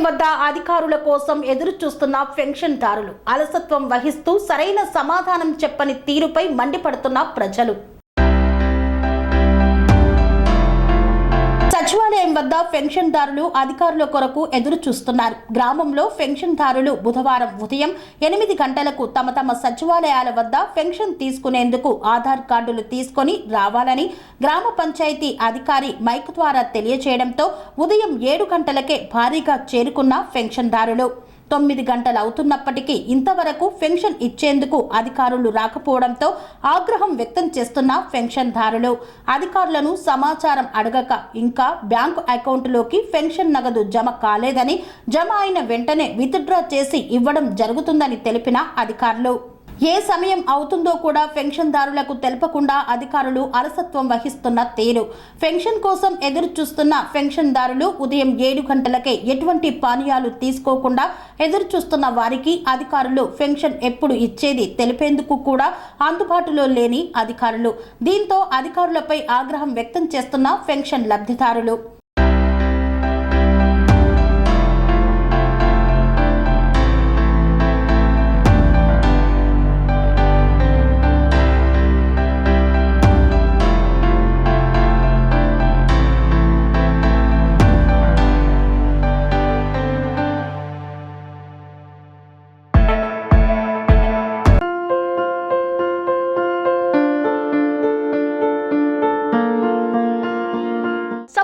సచివాలయం వద్ద అధికారుల కోసం ఎదురు చూస్తున్న పెన్షన్దారులు అలసత్వం వహిస్తూ సరైన సమాధానం చెప్పని తీరుపై మండిపడుతున్న ప్రజలు. వద్ద పెన్షన్దారులు అధికారుల కొరకు ఎదురు చూస్తున్నారు గ్రామంలో పెన్షన్దారులు బుధవారం ఉదయం ఎనిమిది గంటలకు తమ తమ సచివాలయాల వద్ద పెన్షన్ తీసుకునేందుకు ఆధార్ కార్డులు తీసుకొని రావాలని గ్రామ పంచాయతీ అధికారి మైక్ ద్వారా తెలియజేయడంతో ఉదయం ఏడు గంటలకే భారీగా చేరుకున్న పెన్షన్దారులు. తొమ్మిది గంటలు అవుతున్నప్పటికీ ఇంతవరకు పెన్షన్ ఇచ్చేందుకు అధికారులు రాకపోవడంతో ఆగ్రహం వ్యక్తం చేస్తున్న పెన్షన్దారులు. అధికారులను సమాచారం అడగక ఇంకా బ్యాంకు అకౌంటులోకి పెన్షన్ నగదు జమ కాలేదని జమ అయిన వెంటనే విత్డ్రా చేసి ఇవ్వడం జరుగుతుందని తెలిపిన అధికారులు. ఏ సమయం అవుతుందో కూడా పెన్షన్దారులకు తెలపకుండా అధికారులు అలసత్వం వహిస్తున్న తీరు. పెన్షన్ కోసం ఎదురు చూస్తున్న పెన్షన్దారులు ఉదయం ఏడు గంటలకే ఎటువంటి పానీయాలు తీసుకోకుండా ఎదురు చూస్తున్న వారికి అధికారులు పెన్షన్ ఎప్పుడు ఇచ్చేది తెలిపేందుకు కూడా అందుబాటులో లేని అధికారులు. దీంతో అధికారులపై ఆగ్రహం వ్యక్తం చేస్తున్న పెన్షన్ లబ్ధిదారులు.